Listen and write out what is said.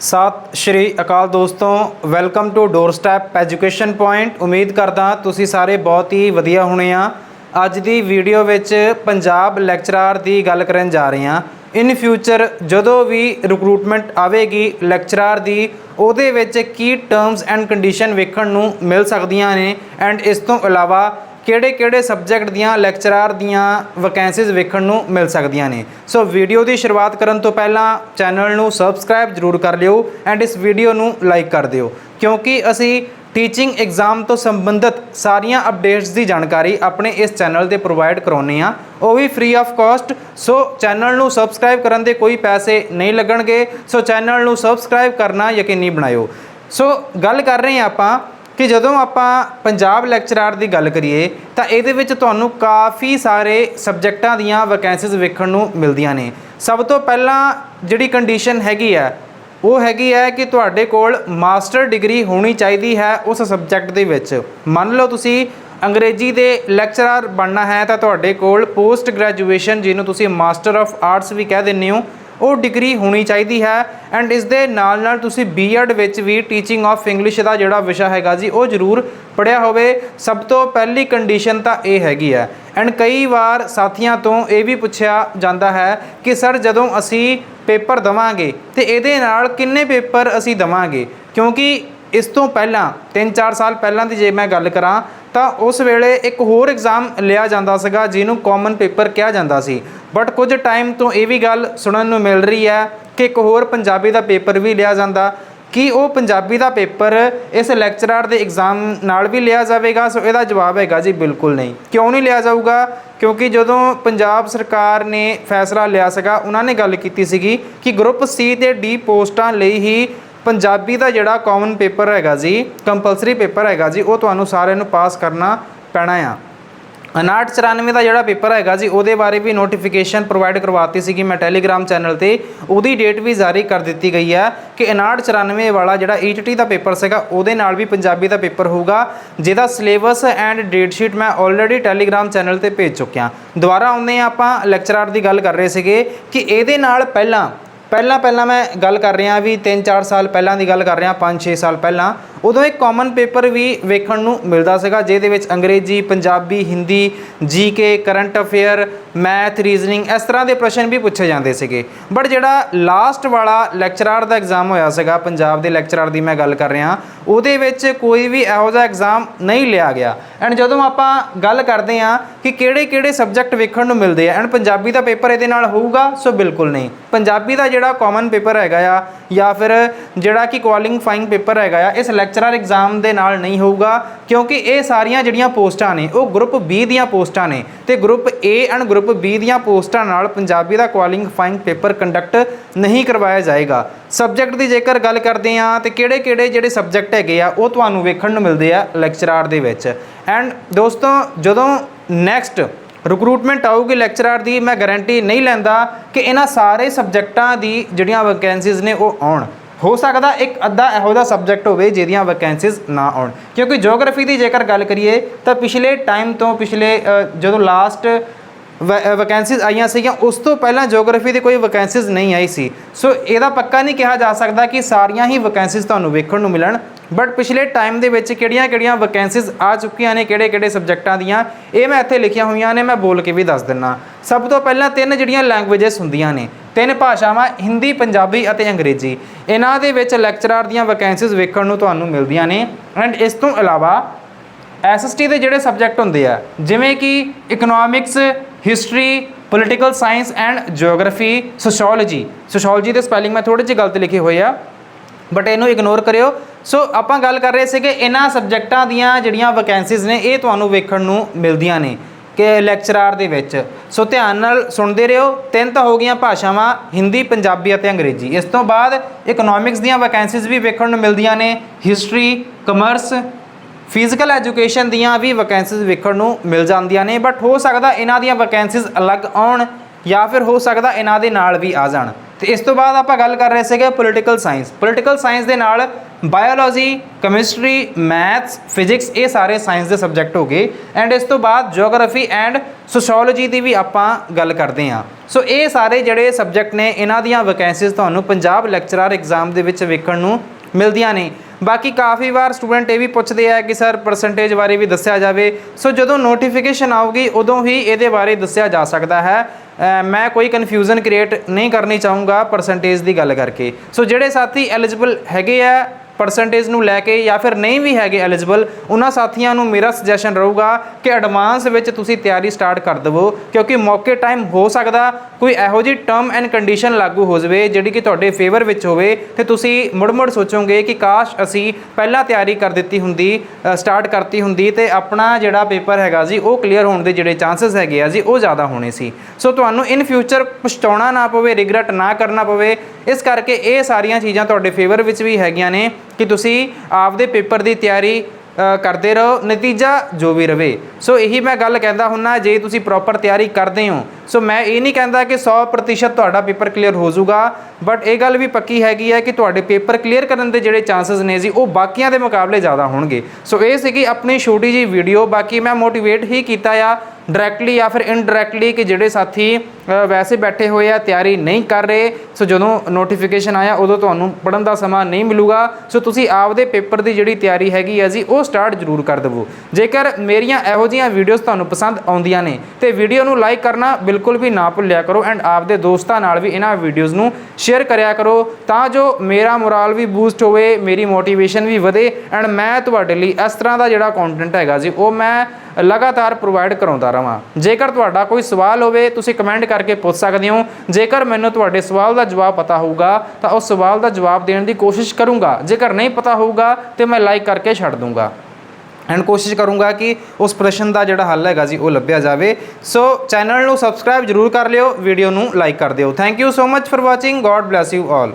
ਸਤਿ ਸ਼੍ਰੀ ਅਕਾਲ ਦੋਸਤੋ welcome to door step education point ਉਮੀਦ ਕਰਦਾ ਤੁਸੀਂ ਸਾਰੇ ਬਹੁਤ ਹੀ ਵਧੀਆ ਹੋਣੇ ਆ। ਅੱਜ ਦੀ ਵੀਡੀਓ ਵਿੱਚ ਪੰਜਾਬ ਲੈਕਚਰਾਰ ਦੀ ਗੱਲ ਕਰਨ ਜਾ ਰਹੇ ਹਾਂ ਇਨ ਫਿਊਚਰ ਜਦੋਂ ਵੀ ਰਿਕਰੂਟਮੈਂਟ ਆਵੇਗੀ ਲੈਕਚਰਾਰ ਦੀ, ਉਹਦੇ ਵਿੱਚ ਕੀ ਟਰਮਸ ਐਂਡ ਕੰਡੀਸ਼ਨ ਵੇਖਣ ਨੂੰ ਮਿਲ ਸਕਦੀਆਂ ਨੇ। ਐਂਡ ਇਸ ਤੋਂ ਇਲਾਵਾ ਕਿਹੜੇ ਕਿਹੜੇ ਸਬਜੈਕਟ ਦੀਆਂ ਲੈਕਚਰਾਰ ਦੀਆਂ ਵੈਕੈਂਸੀਜ਼ ਵੇਖਣ ਨੂੰ ਮਿਲ ਸਕਦੀਆਂ ਨੇ। ਸੋ ਵੀਡੀਓ ਦੀ ਸ਼ੁਰੂਆਤ ਕਰਨ ਤੋਂ ਪਹਿਲਾਂ ਚੈਨਲ ਨੂੰ ਸਬਸਕ੍ਰਾਈਬ ਜ਼ਰੂਰ ਕਰ ਲਿਓ ਐਂਡ ਇਸ ਵੀਡੀਓ ਨੂੰ ਲਾਈਕ ਕਰ ਦਿਓ। ਕਿਉਂਕਿ ਅਸੀਂ ਟੀਚਿੰਗ ਐਗਜ਼ਾਮ ਤੋਂ ਸੰਬੰਧਿਤ ਸਾਰੀਆਂ ਅਪਡੇਟਸ ਦੀ ਜਾਣਕਾਰੀ ਆਪਣੇ ਇਸ ਚੈਨਲ ਤੇ ਪ੍ਰੋਵਾਈਡ ਕਰਾਉਂਦੇ ਆ ਉਹ ਵੀ free of cost so channel ਨੂੰ ਸਬਸਕ੍ਰਾਈਬ ਕਰਨ ਦੇ ਕੋਈ ਪੈਸੇ ਨਹੀਂ ਲੱਗਣਗੇ। ਸੋ ਚੈਨਲ ਨੂੰ ਸਬਸਕ੍ਰਾਈਬ ਕਰਨਾ ਯਕੀਨੀ ਬਣਾਇਓ। ਸੋ ਗੱਲ ਕਰ ਰਹੇ ਹਾਂ ਆਪਾਂ ਕਿ ਜਦੋਂ ਆਪਾਂ ਪੰਜਾਬ ਲੈਕਚਰਾਰ ਦੀ ਗੱਲ ਕਰੀਏ, ਤਾਂ ਇਹਦੇ ਵਿੱਚ ਤੁਹਾਨੂੰ ਕਾਫੀ ਸਾਰੇ ਸਬਜੈਕਟਾਂ ਦੀਆਂ ਵੈਕੈਂਸੀਜ਼ ਵੇਖਣ ਨੂੰ ਮਿਲਦੀਆਂ ਨੇ। ਸਭ ਤੋਂ ਪਹਿਲਾਂ ਜਿਹੜੀ ਕੰਡੀਸ਼ਨ ਹੈਗੀ ਹੈ, ਉਹ ਹੈਗੀ ਹੈ ਕਿ ਤੁਹਾਡੇ ਕੋਲ ਮਾਸਟਰ ਡਿਗਰੀ ਹੋਣੀ ਚਾਹੀਦੀ ਹੈ ਉਸ ਸਬਜੈਕਟ ਦੇ ਵਿੱਚ। ਮੰਨ ਲਓ ਤੁਸੀਂ ਅੰਗਰੇਜ਼ੀ ਦੇ ਲੈਕਚਰਰ ਬਣਨਾ ਹੈ, ਤਾਂ ਤੁਹਾਡੇ ਕੋਲ ਪੋਸਟ ਗ੍ਰੈਜੂਏਸ਼ਨ ਜਿਹਨੂੰ ਤੁਸੀਂ ਮਾਸਟਰ ਆਫ ਆਰਟਸ ਵੀ ਕਹਿ ਦਿੰਦੇ ਹੋ ਉਹ ਡਿਗਰੀ ਹੋਣੀ ਚਾਹੀਦੀ ਹੈ। ਐਂਡ ਇਸ ਦੇ ਨਾਲ ਨਾਲ ਤੁਸੀਂ ਬੀਐਡ ਵਿੱਚ ਵੀ ਟੀਚਿੰਗ ਆਫ ਇੰਗਲਿਸ਼ ਦਾ ਜਿਹੜਾ ਵਿਸ਼ਾ ਹੈਗਾ ਜੀ, ਉਹ ਜ਼ਰੂਰ ਪੜਿਆ ਹੋਵੇ। ਸਭ ਤੋਂ ਪਹਿਲੀ ਕੰਡੀਸ਼ਨ ਤਾਂ ਇਹ ਹੈਗੀ ਹੈ। ਐਂਡ ਕਈ ਵਾਰ ਸਾਥੀਆਂ ਤੋਂ ਇਹ ਵੀ ਪੁੱਛਿਆ ਜਾਂਦਾ ਹੈ ਕਿ ਸਰ ਜਦੋਂ ਅਸੀਂ ਪੇਪਰ ਦਵਾਂਗੇ, ਤੇ ਇਹਦੇ ਨਾਲ ਕਿੰਨੇ ਪੇਪਰ ਅਸੀਂ ਦਵਾਂਗੇ? ਕਿਉਂਕਿ ਇਸ ਤੋਂ ਪਹਿਲਾਂ 3-4 ਸਾਲ ਪਹਿਲਾਂ ਦੀ ਜੇ ਮੈਂ ਗੱਲ ਕਰਾਂ, ਤਾਂ ਉਸ ਵੇਲੇ ਇੱਕ ਹੋਰ ਐਗਜ਼ਾਮ ਲਿਆ ਜਾਂਦਾ ਸੀਗਾ, ਜਿਹਨੂੰ ਕਾਮਨ ਪੇਪਰ ਕਿਹਾ ਜਾਂਦਾ ਸੀ। ਬਟ ਕੁਝ ਟਾਈਮ ਤੋਂ ਇਹ ਵੀ ਗੱਲ ਸੁਣਨ ਨੂੰ ਮਿਲ ਰਹੀ ਹੈ ਕਿ ਇੱਕ ਹੋਰ ਪੰਜਾਬੀ ਦਾ ਪੇਪਰ ਵੀ ਲਿਆ ਜਾਂਦਾ। ਕਿ ਉਹ ਪੰਜਾਬੀ ਦਾ ਪੇਪਰ ਇਸ ਲੈਕਚਰਰ ਦੇ ਐਗਜ਼ਾਮ ਨਾਲ ਵੀ ਲਿਆ ਜਾਵੇਗਾ? ਸੋ ਇਹਦਾ ਜਵਾਬ ਹੈਗਾ ਜੀ, ਬਿਲਕੁਲ ਨਹੀਂ। ਕਿਉਂ ਨਹੀਂ ਲਿਆ ਜਾਊਗਾ? ਕਿਉਂਕਿ ਜਦੋਂ ਪੰਜਾਬ ਸਰਕਾਰ ਨੇ ਫੈਸਲਾ ਲਿਆ ਸੀਗਾ, ਉਹਨਾਂ ਨੇ ਗੱਲ ਕੀਤੀ ਸੀਗੀ ਕਿ ਗਰੁੱਪ ਸੀ ਤੇ ਡੀ ਪੋਸਟਾਂ ਲਈ ਹੀ ਪੰਜਾਬੀ ਦਾ ਜਿਹੜਾ ਕਾਮਨ ਪੇਪਰ ਹੈਗਾ ਜੀ ਕੰਪਲਸਰੀ ਪੇਪਰ ਹੈਗਾ ਜੀ, ਉਹ ਤੁਹਾਨੂੰ ਸਾਰਿਆਂ ਨੂੰ ਪਾਸ ਕਰਨਾ ਪੈਣਾ ਆ। 5994 ਦਾ ਜਿਹੜਾ ਪੇਪਰ ਹੈਗਾ ਜੀ, ਉਹਦੇ ਬਾਰੇ ਵੀ ਨੋਟੀਫਿਕੇਸ਼ਨ ਪ੍ਰੋਵਾਈਡ ਕਰਵਾਤੀ ਸੀਗੀ ਮੈਂ ਟੈਲੀਗ੍ਰਾਮ ਚੈਨਲ ਤੇ। ਉਹਦੀ ਡੇਟ ਵੀ ਜਾਰੀ ਕਰ ਦਿੱਤੀ ਗਈ ਹੈ ਕਿ 5994 ਵਾਲਾ ਜਿਹੜਾ ਈਟੀਟੀ ਦਾ ਪੇਪਰ ਸੀਗਾ, ਉਹਦੇ ਨਾਲ ਵੀ ਪੰਜਾਬੀ ਦਾ ਪੇਪਰ ਹੋਊਗਾ। ਜਿਹਦਾ ਸਿਲੇਬਸ ਐਂਡ ਡੇਟ ਸ਼ੀਟ ਮੈਂ ਆਲਰੇਡੀ ਟੈਲੀਗ੍ਰਾਮ ਚੈਨਲ ਤੇ ਭੇਜ ਚੁੱਕਿਆ। ਦੁਬਾਰਾ ਆਉਂਦੇ ਹਾਂ ਆਪਾਂ ਲੈਕਚਰਰ ਦੀ ਗੱਲ ਕਰ ਰਹੇ ਸੀਗੇ ਕਿ ਇਹਦੇ ਨਾਲ ਪਹਿਲਾਂ ਪਹਿਲਾਂ ਪਹਿਲਾਂ ਮੈਂ ਗੱਲ ਕਰ ਰਿਹਾ ਵੀ 3-4 ਸਾਲ ਪਹਿਲਾਂ ਦੀ ਗੱਲ ਕਰ ਰਿਹਾ 5-6 ਸਾਲ ਪਹਿਲਾਂ। ਉਦੋਂ ਇੱਕ ਕਾਮਨ ਪੇਪਰ ਵੀ ਵੇਖਣ ਨੂੰ ਮਿਲਦਾ ਸੀਗਾ, ਜਿਹਦੇ ਵਿੱਚ ਅੰਗਰੇਜ਼ੀ, Punjabi, Hindi GK current affair math reasoning ਇਸ ਤਰ੍ਹਾਂ ਦੇ ਪ੍ਰਸ਼ਨ ਵੀ ਪੁੱਛੇ ਜਾਂਦੇ ਸੀਗੇ। ਬਟ ਜਿਹੜਾ ਲਾਸਟ ਵਾਲਾ ਲੈਕਚਰਰ ਦਾ ਐਗਜ਼ਾਮ ਹੋਇਆ ਸੀਗਾ, ਪੰਜਾਬ ਦੇ ਲੈਕਚਰਰ ਦੀ ਮੈਂ ਗੱਲ ਕਰ ਰਿਹਾ, ਉਹਦੇ ਵਿੱਚ ਕੋਈ ਵੀ ਇਹੋ ਜਿਹਾ ਐਗਜ਼ਾਮ ਨਹੀਂ ਲਿਆ ਗਿਆ। ਐਂਡ ਜਦੋਂ ਆਪਾਂ ਗੱਲ ਕਰਦੇ ਹਾਂ ਕਿ ਕਿਹੜੇ ਕਿਹੜੇ ਸਬਜੈਕਟ ਵੇਖਣ ਨੂੰ ਮਿਲਦੇ ਆ ਐਂਡ ਪੰਜਾਬੀ ਦਾ ਪੇਪਰ ਇਹਦੇ ਨਾਲ ਹੋਊਗਾ, ਸੋ ਬਿਲਕੁਲ ਨਹੀਂ। ਪੰਜਾਬੀ ਦਾ ਜਿਹੜਾ ਕਾਮਨ ਪੇਪਰ ਹੈਗਾ ਆ, ਜਾਂ ਫਿਰ ਜਿਹੜਾ ਕਿ ਕੁਆਲੀਫਾਈਂਗ ਪੇਪਰ ਹੈਗਾ ਆ, ਇਸ ਲੈਕਚਰਰ ਐਗਜ਼ਾਮ ਦੇ ਨਾਲ ਨਹੀਂ ਹੋਊਗਾ, ਕਿਉਂਕਿ ਇਹ ਸਾਰੀਆਂ ਜਿਹੜੀਆਂ ਪੋਸਟਾਂ ਨੇ, ਉਹ ਗਰੁੱਪ B ਦੀਆਂ ਪੋਸਟਾਂ ਨੇ ਤੇ group A and group B ਦੀਆਂ ਪੋਸਟਾਂ ਨਾਲ ਪੰਜਾਬੀ ਦਾ ਕੁਆਲੀਫਾਈਂਗ ਪੇਪਰ ਕੰਡਕਟ ਨਹੀਂ ਕਰਵਾਇਆ ਜਾਏਗਾ। ਸਬਜੈਕਟ ਦੀ ਜੇਕਰ ਗੱਲ ਕਰਦੇ ਆ ਤੇ ਕਿਹੜੇ ਕਿਹੜੇ ਜਿਹੜੇ ਸਬਜੈਕਟ ਹੈਗੇ ਆ, ਉਹ ਤੁਹਾਨੂੰ ਵੇਖਣ ਨੂੰ ਮਿਲਦੇ ਆ ਲੈਕਚਰਰ ਦੇ ਵਿੱਚ। ਐਂਡ ਦੋਸਤੋ, ਜਦੋਂ ਨੈਕਸਟ ਰਿਕਰੂਟਮੈਂਟ ਆਊਗੀ ਲੈਕਚਰਰ ਦੀ, ਮੈਂ ਗਾਰੰਟੀ ਨਹੀਂ ਲੈਂਦਾ ਕਿ ਇਹਨਾਂ ਸਾਰੇ ਸਬਜੈਕਟਾਂ ਦੀ ਜਿਹੜੀਆਂ ਵੈਕੈਂਸੀਜ਼ ਨੇ, ਉਹ ਆਉਣ। ਹੋ ਸਕਦਾ ਇੱਕ ਅੱਧਾ ਇਹੋ ਜਿਹਾ ਸਬਜੈਕਟ ਹੋਵੇ ਜਿਹਦੀਆਂ ਵੈਕੈਂਸੀਜ਼ ਨਾ ਆਉਣ। ਕਿਉਂਕਿ ਜੀਓਗ੍ਰਾਫੀ ਦੀ ਜੇਕਰ ਗੱਲ ਕਰੀਏ, ਤਾਂ ਪਿਛਲੇ ਟਾਈਮ ਤੋਂ ਪਿਛਲੇ ਜਦੋਂ ਲਾਸਟ ਵੈਕੈਂਸੀਜ਼ ਆਈਆਂ ਸੀਗੀਆਂ, ਉਸ ਤੋਂ ਪਹਿਲਾਂ ਜੀਓਗ੍ਰਾਫੀ ਦੀ ਕੋਈ ਵੈਕੈਂਸੀਜ਼ ਨਹੀਂ ਆਈ ਸੀ। ਸੋ ਇਹਦਾ ਪੱਕਾ ਨਹੀਂ ਕਿਹਾ ਜਾ ਸਕਦਾ ਕਿ ਸਾਰੀਆਂ ਹੀ ਵੈਕੈਂਸੀਜ਼ ਤੁਹਾਨੂੰ ਵੇਖਣ ਨੂੰ ਮਿਲਣ। ਬਟ ਪਿਛਲੇ ਟਾਈਮ ਦੇ ਵਿੱਚ ਕਿਹੜੀਆਂ-ਕਿਹੜੀਆਂ ਵੈਕੈਂਸੀਜ਼ ਆ ਚੁੱਕੀਆਂ ਨੇ, ਕਿਹੜੇ-ਕਿਹੜੇ ਸਬਜੈਕਟਾਂ ਦੀਆਂ, ਇਹ ਮੈਂ ਇੱਥੇ ਲਿਖੀਆਂ ਹੋਈਆਂ ਨੇ, ਮੈਂ ਬੋਲ ਕੇ ਵੀ ਦੱਸ ਦਿੰਨਾ। ਸਭ ਤੋਂ ਪਹਿਲਾਂ ਤਿੰਨ ਜਿਹੜੀਆਂ ਲੈਂਗੁਏਜਸ ਹੁੰਦੀਆਂ ਨੇ ਤਿੰਨ ਭਾਸ਼ਾਵਾਂ, ਹਿੰਦੀ, ਪੰਜਾਬੀ ਅਤੇ ਅੰਗਰੇਜ਼ੀ। ਇਹਨਾਂ ਦੇ ਵਿੱਚ ਲੈਕਚਰਰ ਦੀਆਂ ਵੈਕੈਂਸੀਜ਼ ਵੇਖਣ ਨੂੰ ਤੁਹਾਨੂੰ ਮਿਲਦੀਆਂ ਨੇ। ਐਂਡ ਇਸ ਤੋਂ ਇਲਾਵਾ ਐਸਐਸਟੀ ਦੇ ਜਿਹੜੇ ਸਬਜੈਕਟ ਹੁੰਦੇ ਆ, ਜਿਵੇਂ ਕਿ economics history political science and geography sociology sociology ਦੇ ਸਪੈਲਿੰਗ ਮੈਂ ਥੋੜੇ ਜਿਹੇ ਗਲਤ ਲਿਖੇ ਹੋਏ ਆ ਬਟ ਇਹਨੂੰ ਇਗਨੋਰ ਕਰਿਓ। ਸੋ ਆਪਾਂ ਗੱਲ ਕਰ ਰਹੇ ਸੀਗੇ ਇਹਨਾਂ ਸਬਜੈਕਟਾਂ ਦੀਆਂ ਜਿਹੜੀਆਂ ਵੈਕੈਂਸੀਜ਼ ਨੇ, ਇਹ ਤੁਹਾਨੂੰ ਵੇਖਣ ਨੂੰ ਮਿਲਦੀਆਂ ਨੇ। ਕਿ ਲੈਕਚਰਾਰ ਦੇ ਵਿੱਚ। ਸੋ ਧਿਆਨ ਨਾਲ ਸੁਣਦੇ ਰਹੋ। ਤਿੰਨ ਤਾਂ ਹੋ ਗਈਆਂ ਭਾਸ਼ਾਵਾਂ, ਹਿੰਦੀ, ਪੰਜਾਬੀ ਅਤੇ ਅੰਗਰੇਜ਼ੀ। ਇਸ ਤੋਂ ਬਾਅਦ ਇਕਨੋਮਿਕਸ ਦੀਆਂ ਵੈਕੈਂਸੀਜ਼ ਵੀ ਵੇਖਣ ਨੂੰ ਮਿਲਦੀਆਂ ਨੇ। ਹਿਸਟਰੀ ਕਮਰਸ ਫਿਜ਼ੀਕਲ ਐਜੂਕੇਸ਼ਨ ਦੀਆਂ ਵੀ ਵੈਕੈਂਸੀਜ਼ ਵੇਖਣ ਨੂੰ ਮਿਲ ਜਾਂਦੀਆਂ ਨੇ। ਬਟ ਹੋ ਸਕਦਾ ਇਹਨਾਂ ਦੀਆਂ ਵੈਕੈਂਸੀਜ਼ ਅਲੱਗ ਆਉਣ ਜਾਂ ਫਿਰ ਹੋ ਸਕਦਾ ਇਹਨਾਂ ਦੇ ਨਾਲ ਵੀ ਆ ਜਾਣ। ਤੇ ਇਸ ਤੋਂ ਬਾਅਦ ਆਪਾਂ ਗੱਲ ਕਰ ਰਹੇ ਸੀਗੇ ਪੋਲੀਟੀਕਲ ਸਾਇੰਸ ਪੋਲੀਟੀਕਲ ਸਾਇੰਸ ਦੇ ਨਾਲ ਬਾਇਓਲੋਜੀ ਕੈਮਿਸਟਰੀ ਮੈਥਸ ਫਿਜ਼ਿਕਸ ਇਹ ਸਾਰੇ ਸਾਇੰਸ ਦੇ ਸਬਜੈਕਟ ਹੋ ਗਏ। ਐਂਡ ਇਸ ਤੋਂ ਬਾਅਦ ਜੀਓਗ੍ਰਾਫੀ ਐਂਡ ਸੋਸ਼ੀਓਲੋਜੀ ਦੀ ਵੀ ਆਪਾਂ ਗੱਲ ਕਰਦੇ ਹਾਂ। ਸੋ ਇਹ ਸਾਰੇ ਜਿਹੜੇ ਸਬਜੈਕਟ ਨੇ, ਇਹਨਾਂ ਦੀਆਂ ਵੈਕੈਂਸੀਜ਼ ਤੁਹਾਨੂੰ ਪੰਜਾਬ ਲੈਕਚਰਰ ਐਗਜ਼ਾਮ ਦੇ ਵਿੱਚ ਵੇਖਣ ਨੂੰ ਮਿਲਦੀਆਂ ਨੇ। ਬਾਕੀ ਕਾਫੀ ਵਾਰ ਸਟੂਡੈਂਟ ਇਹ ਵੀ ਪੁੱਛਦੇ ਆ ਕਿ ਸਰ ਪਰਸੈਂਟੇਜ ਬਾਰੇ ਵੀ ਦੱਸਿਆ ਜਾਵੇ। ਸੋ ਜਦੋਂ ਨੋਟੀਫਿਕੇਸ਼ਨ ਆਊਗੀ, ਉਦੋਂ ਹੀ ਇਹਦੇ ਬਾਰੇ ਦੱਸਿਆ ਜਾ ਸਕਦਾ ਹੈ। ਮੈਂ ਕੋਈ ਕਨਫਿਊਜ਼ਨ ਕ੍ਰੀਏਟ ਨਹੀਂ ਕਰਨੀ ਚਾਹੂੰਗਾ ਪਰਸੈਂਟੇਜ ਦੀ ਗੱਲ ਕਰਕੇ। ਸੋ ਜਿਹੜੇ ਸਾਥੀ ਐਲੀਜੀਬਲ ਹੈਗੇ ਆ ਪਰਸੈਂਟੇਜ ਨੂੰ ਲੈ ਕੇ ਜਾਂ ਫਿਰ ਨਹੀਂ ਵੀ ਹੈਗੇ ਐਲੀਜੀਬਲ ਉਹਨਾਂ ਸਾਥੀਆਂ ਨੂੰ ਮੇਰਾ ਸੁਜੈਸ਼ਨ ਰਹੂਗਾ ਕਿ ਐਡਵਾਂਸ ਵਿੱਚ ਤੁਸੀਂ ਤਿਆਰੀ ਸਟਾਰਟ ਕਰ ਦੇਵੋ, ਕਿਉਂਕਿ ਮੌਕੇ ਟਾਈਮ ਹੋ ਸਕਦਾ ਕੋਈ ਇਹੋ ਜਿਹੀ ਟਰਮ ਐਂਡ ਕੰਡੀਸ਼ਨ ਲਾਗੂ ਹੋ ਜਾਵੇ ਜਿਹੜੀ ਕਿ ਤੁਹਾਡੇ ਫੇਵਰ ਵਿੱਚ ਹੋਵੇ ਤੇ ਤੁਸੀਂ ਮੁੜ-ਮੁੜ ਸੋਚੋਗੇ ਕਿ ਕਾਸ਼ ਅਸੀਂ ਪਹਿਲਾਂ ਤਿਆਰੀ ਕਰ ਦਿੱਤੀ ਹੁੰਦੀ ਸਟਾਰਟ ਕਰਤੀ ਹੁੰਦੀ ਤੇ ਆਪਣਾ ਜਿਹੜਾ ਪੇਪਰ ਹੈਗਾ ਜੀ, ਉਹ ਕਲੀਅਰ ਹੋਣ ਦੇ ਜਿਹੜੇ ਚਾਂਸਸ ਹੈਗੇ ਆ ਜੀ, ਉਹ ਜ਼ਿਆਦਾ ਹੋਣੇ ਸੀ। ਸੋ ਤੁਹਾਨੂੰ ਇਨ ਫਿਊਚਰ ਪਛਤਾਉਣਾ ਨਾ ਪਵੇ ਰਿਗਰਟ ਨਾ ਕਰਨਾ ਪਵੇ, ਇਸ ਕਰਕੇ ਇਹ ਸਾਰੀਆਂ ਚੀਜ਼ਾਂ ਤੁਹਾਡੇ ਫੇਵਰ ਵਿੱਚ ਵੀ ਹੈਗੀਆਂ ਨੇ। ਕਿ ਤੁਸੀਂ ਆਪਦੇ ਪੇਪਰ ਦੀ ਤਿਆਰੀ ਕਰਦੇ ਰਹੋ, ਨਤੀਜਾ ਜੋ ਵੀ ਰਵੇ। ਸੋ ਇਹੀ ਮੈਂ ਗੱਲ ਕਹਿੰਦਾ ਹੁੰਨਾ, ਜੇ ਤੁਸੀਂ ਪ੍ਰੋਪਰ ਤਿਆਰੀ ਕਰਦੇ ਹੋ, ਸੋ ਮੈਂ ਇਹ ਨਹੀਂ ਕਹਿੰਦਾ ਕਿ 100% ਤੁਹਾਡਾ ਪੇਪਰ ਕਲੀਅਰ ਹੋ ਜਾਊਗਾ ਬਟ ਇਹ ਗੱਲ ਵੀ ਪੱਕੀ ਹੈਗੀ ਹੈ ਕਿ ਤੁਹਾਡੇ ਪੇਪਰ ਕਲੀਅਰ ਕਰਨ ਦੇ ਜਿਹੜੇ ਚਾਂਸਸ ਨੇ ਜੀ, ਉਹ ਬਾਕੀਆਂ ਦੇ ਮੁਕਾਬਲੇ ਜ਼ਿਆਦਾ ਹੋਣਗੇ। ਸੋ ਇਹ ਸੀਗੀ ਆਪਣੀ ਛੋਟੀ ਜੀ ਵੀਡੀਓ ਬਾਕੀ ਮੈਂ ਮੋਟੀਵੇਟ ਹੀ ਕੀਤਾ ਆ ਡਾਇਰੈਕਟਲੀ ਜਾਂ ਫਿਰ ਇਨਡਾਇਰੈਕਟਲੀ ਕਿ ਜਿਹੜੇ ਸਾਥੀ ਵੈਸੇ ਬੈਠੇ ਹੋਏ ਆ, ਤਿਆਰੀ ਨਹੀਂ ਕਰ ਰਹੇ। ਸੋ ਜਦੋਂ ਨੋਟੀਫਿਕੇਸ਼ਨ ਆਇਆ, ਉਦੋਂ ਤੁਹਾਨੂੰ ਪੜਨ ਦਾ ਸਮਾਂ ਨਹੀਂ ਮਿਲੂਗਾ। ਸੋ ਤੁਸੀਂ ਆਪਦੇ ਪੇਪਰ ਦੀ ਜਿਹੜੀ ਤਿਆਰੀ ਹੈਗੀ ਹੈ ਜੀ, ਉਹ ਸਟਾਰਟ ਜ਼ਰੂਰ ਕਰ ਦੇਵੋ। ਜੇਕਰ ਮੇਰੀਆਂ ਇਹੋ ਜਿਹੀਆਂ ਵੀਡੀਓਜ਼ ਤੁਹਾਨੂੰ ਪਸੰਦ ਆਉਂਦੀਆਂ ਨੇ, ਤੇ ਵੀਡੀਓ ਨੂੰ ਲਾਈਕ ਕਰਨਾ ਬਿਲਕੁਲ ਵੀ ਨਾ ਭੁੱਲਿਆ ਕਰੋ ਐਂਡ ਆਪਦੇ ਦੋਸਤਾਂ ਨਾਲ ਵੀ ਇਹਨਾਂ ਵੀਡੀਓਜ਼ ਨੂੰ ਸ਼ੇਅਰ ਕਰਿਆ ਕਰੋ, ਤਾਂ ਜੋ ਮੇਰਾ ਮੋਰਲ ਵੀ ਬੂਸਟ ਹੋਵੇ, ਮੇਰੀ ਮੋਟੀਵੇਸ਼ਨ ਵੀ ਵਧੇ ਐਂਡ ਮੈਂ ਤੁਹਾਡੇ ਲਈ ਇਸ ਤਰ੍ਹਾਂ ਦਾ ਜਿਹੜਾ ਕੰਟੈਂਟ ਹੈਗਾ ਜੀ, ਉਹ ਮੈਂ ਲਗਾਤਾਰ ਪ੍ਰੋਵਾਈਡ ਕਰਾਉਂਦਾ ਰਵਾਂ। ਜੇਕਰ ਤੁਹਾਡਾ ਕੋਈ ਸਵਾਲ ਹੋਵੇ, ਤੁਸੀਂ ਕਮੈਂਟ ਕਰ ਕਰਕੇ ਪੁੱਛ ਸਕਦੇ ਹੋ, ਜੇਕਰ ਮੈਨੂੰ ਤੁਹਾਡੇ ਸਵਾਲ ਦਾ ਜਵਾਬ ਪਤਾ ਹੋਊਗਾ, ਤਾਂ ਉਸ ਸਵਾਲ ਦਾ ਜਵਾਬ ਦੇਣ ਦੀ ਕੋਸ਼ਿਸ਼ ਕਰੂੰਗਾ। ਜੇਕਰ ਨਹੀਂ ਪਤਾ ਹੋਊਗਾ, ਤੇ ਮੈਂ ਲਾਈਕ ਕਰਕੇ ਛੱਡ ਦੂੰਗਾ। ਐਂਡ ਕੋਸ਼ਿਸ਼ ਕਰੂੰਗਾ ਕਿ ਉਸ ਪ੍ਰਸ਼ਨ ਦਾ ਜਿਹੜਾ ਹੱਲ ਹੈਗਾ ਜੀ, ਉਹ ਲੱਭਿਆ ਜਾਵੇ। ਸੋ ਚੈਨਲ ਨੂੰ ਸਬਸਕ੍ਰਾਈਬ ਜਰੂਰ ਕਰ ਲਿਓ, ਵੀਡੀਓ ਨੂੰ ਲਾਈਕ ਕਰ ਦਿਓ। Thank you so much for watching god bless you all